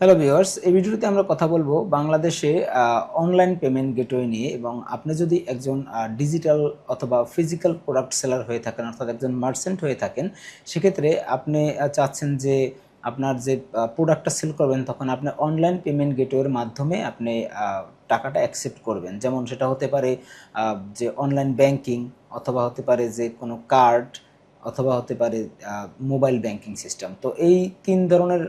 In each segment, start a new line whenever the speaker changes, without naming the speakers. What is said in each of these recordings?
Hello viewers এই ভিডিওতে আমরা কথা বলব বাংলাদেশে অনলাইন পেমেন্ট গেটওয়ে নিয়ে এবং আপনি যদি একজন ডিজিটাল অথবা ফিজিক্যাল প্রোডাক্ট সেলার হয়ে থাকেন, অর্থাৎ একজন মার্চেন্ট হয়ে থাকেন, সেক্ষেত্রে আপনি চাচ্ছেন যে আপনার যে প্রোডাক্টটা সেল করবেন, তখন আপনি অনলাইন পেমেন্ট গেটওয়ের মাধ্যমে আপনি টাকাটা অ্যাকসেপ্ট করবেন। যেমন সেটা হতে পারে যে অনলাইন ব্যাংকিং অথবা হতে পারে যে কোনো কার্ড অথবা হতে পারে মোবাইল ব্যাংকিং সিস্টেম তো এই তিন ধরনের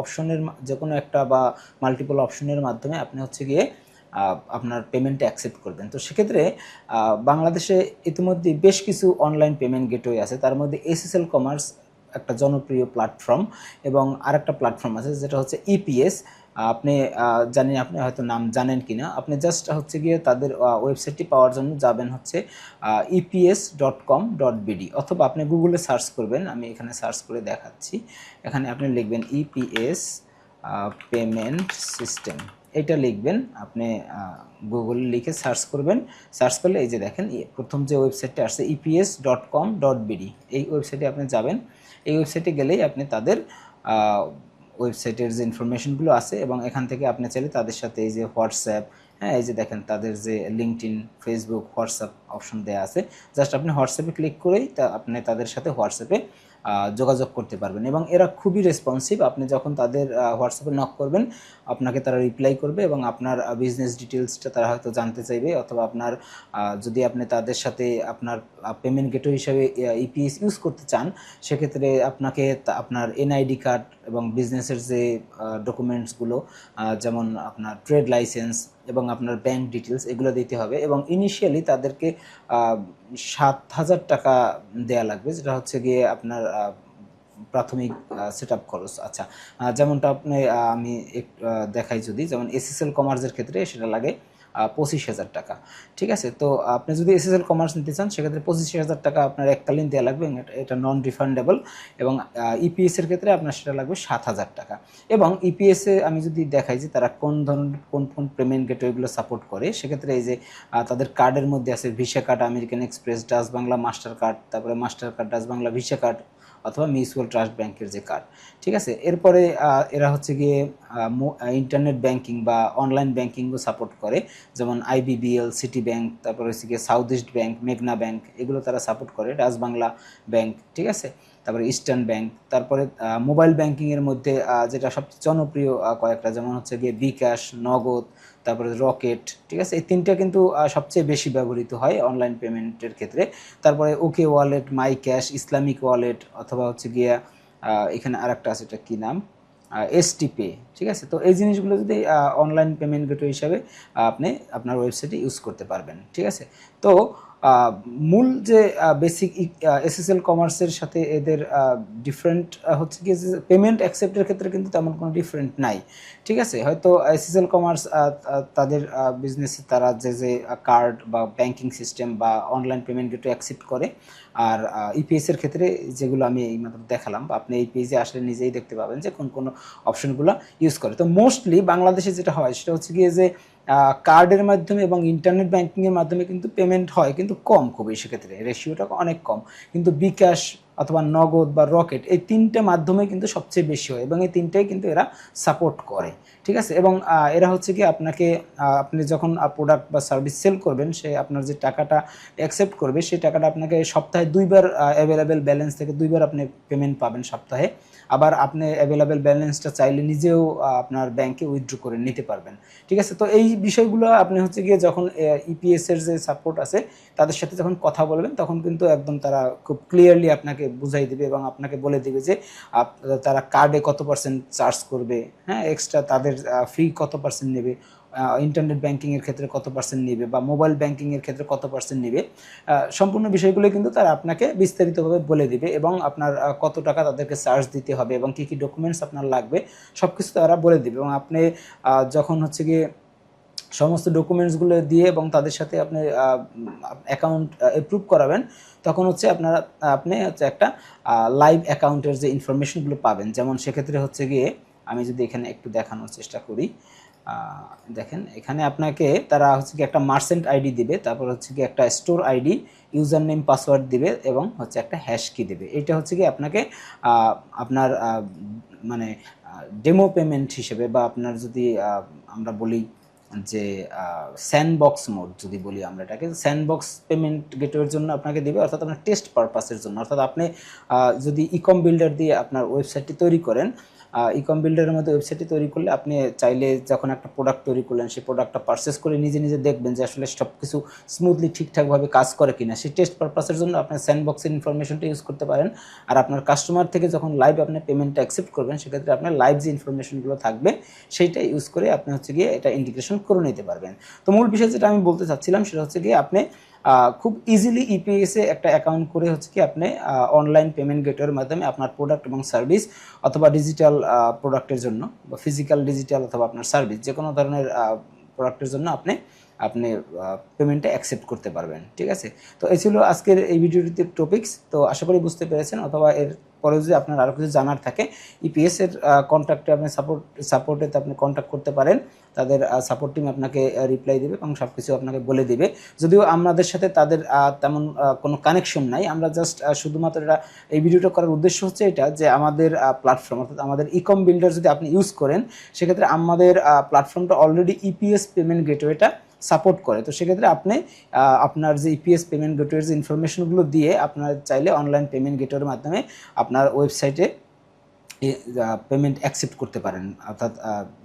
অপশনের যে কোনো একটা বা মাল্টিপল অপশনের মাধ্যমে আপনি হচ্ছে গিয়ে আপনার পেমেন্টটা অ্যাকসেপ্ট করবেন। তো সেক্ষেত্রে বাংলাদেশে ইতিমধ্যে বেশ কিছু অনলাইন পেমেন্ট গেটওয়ে আছে। তার মধ্যে এসএসএল কমার্স একটা জনপ্রিয় প্ল্যাটফর্ম এবং আরেকটা প্ল্যাটফর্ম আছে, যেটা হচ্ছে E ইপিএস আপনি জানেন আপনি হয়তো নাম জানেন কিনা। আপনি জাস্ট হচ্ছে গিয়ে তাদের ওয়েবসাইটটি পাওয়ার জন্য যাবেন হচ্ছে EPS dot com dot BD অথবা আপনি গুগলে সার্চ করবেন, আমি এখানে সার্চ করে দেখাচ্ছি। এখানে আপনি লিখবেন ইপিএস পেমেন্ট সিস্টেম এটা লিখবেন, আপনি গুগলে লিখে সার্চ করবেন। সার্চ করলে এই যে দেখেন প্রথম যে ওয়েবসাইটটা আসছে EPS dot com dot BD এই ওয়েবসাইটে আপনি যাবেন। এই ওয়েবসাইটে গেলেই আপনি তাদের ওয়েবসাইটের যে ইনফরমেশনগুলো আছে এবং এখান থেকে আপনি চাইলে তাদের সাথে এই যে হোয়াটসঅ্যাপ হ্যাঁ এই যে দেখেন তাদের যে লিঙ্কডইন ফেসবুক হোয়াটসঅ্যাপ অপশন দেওয়া আছে। জাস্ট আপনি হোয়াটসঅ্যাপে ক্লিক করেই তা আপনি তাদের সাথে হোয়াটসঅ্যাপে যোগাযোগ করতে পারবেন এবং এরা খুবই রেসপন্সিভ আপনি যখন তাদের হোয়াটসঅ্যাপে নক করবেন, আপনাকে তারা রিপ্লাই করবে এবং আপনার বিজনেস ডিটেলসটা তারা হয়তো জানতে চাইবে অথবা আপনার যদি আপনি তাদের সাথে আপনার পেমেন্ট গেটওয়ে হিসাবে ইপিএস ইউজ করতে চান, সেক্ষেত্রে আপনাকে আপনার এনআইডি কার্ড এবং বিজনেসের যে ডকুমেন্টসগুলো যেমন আপনার ট্রেড লাইসেন্স এবং আপনার ব্যাংক ডিটেলস এগুলো দিতে হবে এবং ইনিশিয়ালি তাদেরকে সাত হাজার টাকা দেয়া লাগবে, যেটা হচ্ছে গিয়ে আপনার প্রাথমিক সেট আপ খরচ। আচ্ছা যেমনটা আপনি আমি দেখাই যদি, যেমন এসএসএল কমার্সের ক্ষেত্রে সেটা লাগে পঁচিশ হাজার টাকা। ঠিক আছে? তো আপনি যদি এসএসএল কমার্স নিতে চান, সেক্ষেত্রে পঁচিশ হাজার টাকা আপনার এককালীন দেওয়া লাগবে এটা- নন রিফান্ডেবল এবং ইপিএস এর ক্ষেত্রে আপনার সেটা লাগবে সাত হাজার টাকা। এবং ইপিএস এ আমি যদি দেখাই যে তারা কোন ধরনের কোন কোন পেমেন্ট গেটওয়েগুলো সাপোর্ট করে, সেক্ষেত্রে এই যে তাদের কার্ডের মধ্যে আছে visa card American Express Dutch Bangla master card তারপরে master card Dutch Bangla visa card অথবা মিউচুয়াল ট্রাস্ট ব্যাংকের যে কার্ড ঠিক আছে? এরপরে এরা হচ্ছে গিয়ে ইন্টারনেট ব্যাংকিং বা অনলাইন ব্যাংকিংও সাপোর্ট করে। যেমন আইবিবিএল সিটি ব্যাংক তারপর হচ্ছে গিয়ে সাউথ ইস্ট ব্যাংক মেঘনা ব্যাংক এগুলো তারা সাপোর্ট করে ডাচ বাংলা ব্যাংক ঠিক আছে? তারপরে ইস্টার্ন ব্যাংক তারপরে মোবাইল ব্যাংকিংয়ের মধ্যে যেটা সবচেয়ে জনপ্রিয় কয়েকটা, যেমন হচ্ছে গিয়ে বিকাশ নগদ তারপরে রকেট ঠিক আছে? এই তিনটা কিন্তু সবচেয়ে বেশি ব্যবহৃত হয় অনলাইন পেমেন্টের ক্ষেত্রে। তারপরে okay wallet my cash Islamic wallet অথবা হচ্ছে গিয়া এখানে আরেকটা আছে, এটা কী নাম? এসটি পে ঠিক আছে? তো এই জিনিসগুলো যদি অনলাইন পেমেন্ট গেটওয়ে হিসাবে আপনি আপনার ওয়েবসাইটে ইউজ করতে পারবেন, ঠিক আছে? তো মূল যে বেসিক এসএসএল কমার্সের সাথে এদের ডিফারেন্ট হচ্ছে কি পেমেন্ট অ্যাকসেপ্টের ক্ষেত্রে কিন্তু তেমন কোনো ডিফারেন্ট নাই। ঠিক আছে? হয়তো এসএসএল কমার্স তাদের বিজনেসে তারা যে যে কার্ড বা ব্যাংকিং সিস্টেম বা অনলাইন পেমেন্ট গেটওয়ে অ্যাকসেপ্ট করে। আর ইপিএসের ক্ষেত্রে যেগুলো আমি এই মাত্র দেখালাম বা আপনি পেজে আসলে নিজেই দেখতে পাবেন যে কোন কোন অপশনগুলো ইউজ করে। তো মোস্টলি বাংলাদেশে যেটা হয়, সেটা হচ্ছে গিয়ে যে কার্ডের মাধ্যমে এবং ইন্টারনেট ব্যাংকিংয়ের মাধ্যমে কিন্তু পেমেন্ট হয়, কিন্তু কম খুবই সেক্ষেত্রে। রেশিওটা অনেক কম। কিন্তু বিকাশ অথবা নগদ বা রকেট, এই তিনটে মাধ্যমে কিন্তু সবচেয়ে বেশি হয় এবং এই তিনটাই কিন্তু এরা সাপোর্ট করে, ঠিক আছে? এবং এরা হচ্ছে কি আপনাকে আপনি যখন প্রোডাক্ট বা সার্ভিস সেল করবেন, সে আপনার যে টাকাটা অ্যাকসেপ্ট করবে, সেই টাকাটা আপনাকে সপ্তাহে দুইবার অ্যাভেলেবেল ব্যালেন্স থেকে দুইবার আপনি পেমেন্ট পাবেন সপ্তাহে। আবার আপনি অ্যাভেলেবেল ব্যালেন্সটা চাইলে নিজেও আপনার ব্যাংকে উইথড্র করে নিতে পারবেন, ঠিক আছে? তো এই বিষয়গুলো আপনি হচ্ছে গিয়ে যখন ইপিএসের যে সাপোর্ট আছে, তাদের সাথে যখন কথা বলবেন, তখন কিন্তু একদম তারা খুব ক্লিয়ারলি আপনাকে বুঝাই দিবে এবং আপনাকে বলে দিবে যে তারা কার্ডে কত পার্সেন্ট চার্জ করবে হ্যাঁ এক্সট্রা তাদের ফি কত পার্সেন্ট নেবে ইন্টারনেট ব্যাংকিংয়ের ক্ষেত্রে কত পার্সেন্ট নেবে বা মোবাইল ব্যাংকিংয়ের ক্ষেত্রে কত পার্সেন্ট নেবে সম্পূর্ণ বিষয়গুলো কিন্তু তারা আপনাকে বিস্তারিতভাবে বলে দিবে এবং আপনার কত টাকা তাদেরকে চার্জ দিতে হবে এবং কী কী ডকুমেন্টস আপনার লাগবে সব কিছু তারা বলে দিবে এবং আপনি যখন হচ্ছে গিয়ে সমস্ত ডকুমেন্টসগুলো দিয়ে এবং তাদের সাথে আপনি অ্যাকাউন্ট অ্যাপ্রুভ করাবেন, তখন হচ্ছে আপনারা, আপনি হচ্ছে একটা লাইভ অ্যাকাউন্টের যে ইনফরমেশনগুলো পাবেন। যেমন সেক্ষেত্রে হচ্ছে গিয়ে, আমি যদি এখানে একটু দেখানোর চেষ্টা করি দেখেন, এখানে আপনাকে তারা হচ্ছে কি একটা মার্সেন্ট আইডি দিবে, তারপর হচ্ছে কি একটা store ID user name password দিবে এবং হচ্ছে একটা হ্যাশ কি দিবে। এটা হচ্ছে কি আপনাকে আপনার মানে ডেমো পেমেন্ট হিসেবে বা আপনার যদি আমরা বলি যে স্যান্ডবক্স মোড যদি বলি আমরা এটাকে স্যান্ডবক্স পেমেন্ট গেটওয়ের জন্য আপনাকে দেবে, অর্থাৎ আপনার টেস্ট পারপাসের জন্য। অর্থাৎ আপনি যদি ইকম বিল্ডার দিয়ে আপনার ওয়েবসাইটটি তৈরি করেন ইকম বিল্ডারের মধ্যে ওয়েবসাইটটি তৈরি করলে আপনি চাইলে যখন একটা প্রোডাক্ট তৈরি করলেন, সেই প্রোডাক্টটা পারচেস করে নিজে নিজে দেখবেন যে আসলে সব কিছু স্মুথলি ঠিকঠাকভাবে কাজ করে কিনা। সেই টেস্ট পারপাসের জন্য আপনার স্যান্ডবক্সের ইনফরমেশনটা ইউজ করতে পারেন। আর আপনার কাস্টমার থেকে যখন লাইভ আপনি পেমেন্টটা অ্যাকসেপ্ট করবেন, সেক্ষেত্রে আপনার লাইভ যে ইনফরমেশনগুলো থাকবে, সেইটা ইউজ করে আপনি হচ্ছে গিয়ে এটা ইন্টিগ্রেশন করে নিতে পারবেন। তো মূল বিষয় যেটা আমি বলতে চাচ্ছিলাম, সেটা হচ্ছে গিয়ে আপনি খুব ইজিলি ইপিএস একটা অ্যাকাউন্ট করে হচ্ছে কি আপনি অনলাইন পেমেন্ট গেটওয়ের মাধ্যমে আপনার প্রোডাক্ট এবং সার্ভিস অথবা ডিজিটাল প্রোডাক্টের জন্য বা ফিজিক্যাল ডিজিটাল অথবা আপনার সার্ভিস যে কোনো ধরনের প্রোডাক্টের জন্য আপনি আপনি পেমেন্টটা অ্যাকসেপ্ট করতে পারবেন, ঠিক আছে? তো এই ছিল আজকের এই ভিডিওটিতে টপিকস তো আশা করি বুঝতে পেরেছেন। অথবা এর পরে যদি আপনার আরও কিছু জানার থাকে ইপিএস এর কন্ট্যাক্টে আপনি সাপোর্ট সাপোর্টেতে আপনি কন্ট্যাক্ট করতে পারেন। তাদের সাপোর্ট টিম আপনাকে রিপ্লাই দেবে এবং সব কিছু আপনাকে বলে দেবে। যদিও আমাদের সাথে তাদের তেমন কোনো কানেকশন নাই। আমরা জাস্ট শুধুমাত্র এটা, এই ভিডিওটা করার উদ্দেশ্য হচ্ছে এটা যে আমাদের প্ল্যাটফর্ম অর্থাৎ আমাদের ইকম বিল্ডার যদি আপনি ইউজ করেন, সেক্ষেত্রে আমাদের প্ল্যাটফর্মটা অলরেডি ইপিএস পেমেন্ট গেটওয়েটা সাপোর্ট করে। তো সেক্ষেত্রে আপনি আপনার যে ইপিএস পেমেন্ট গেটওয়ের যে ইনফরমেশনগুলো দিয়ে আপনার চাইলে অনলাইন পেমেন্ট গেটওয়ের মাধ্যমে আপনার ওয়েবসাইটে পেমেন্ট অ্যাকসেপ্ট করতে পারেন। অর্থাৎ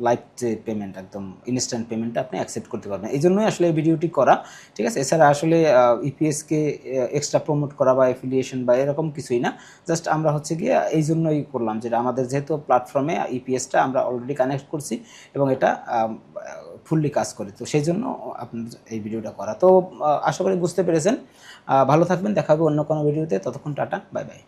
লাইভ যে পেমেন্ট একদম ইনস্ট্যান্ট পেমেন্টটা আপনি অ্যাকসেপ্ট করতে পারবেন। এই জন্যই আসলে এই ভিডিওটি করা, ঠিক আছে? এছাড়া আসলে ইপিএসকে এক্সট্রা প্রমোট করা বা অ্যাফিলিয়েশন বা এরকম কিছুই না। জাস্ট আমরা হচ্ছে গিয়ে এই জন্যই করলাম যেটা আমাদের যেহেতু প্ল্যাটফর্মে ইপিএসটা আমরা অলরেডি কানেক্ট করছি এবং এটা ফুললি কাজ করে। তো সেই জন্য আপনার এই ভিডিওটা করা। তো আশা করি বুঝতে পেরেছেন। ভালো থাকবেন। দেখা হবে অন্য কোনো ভিডিওতে। ততক্ষণ টাটা। Bye bye.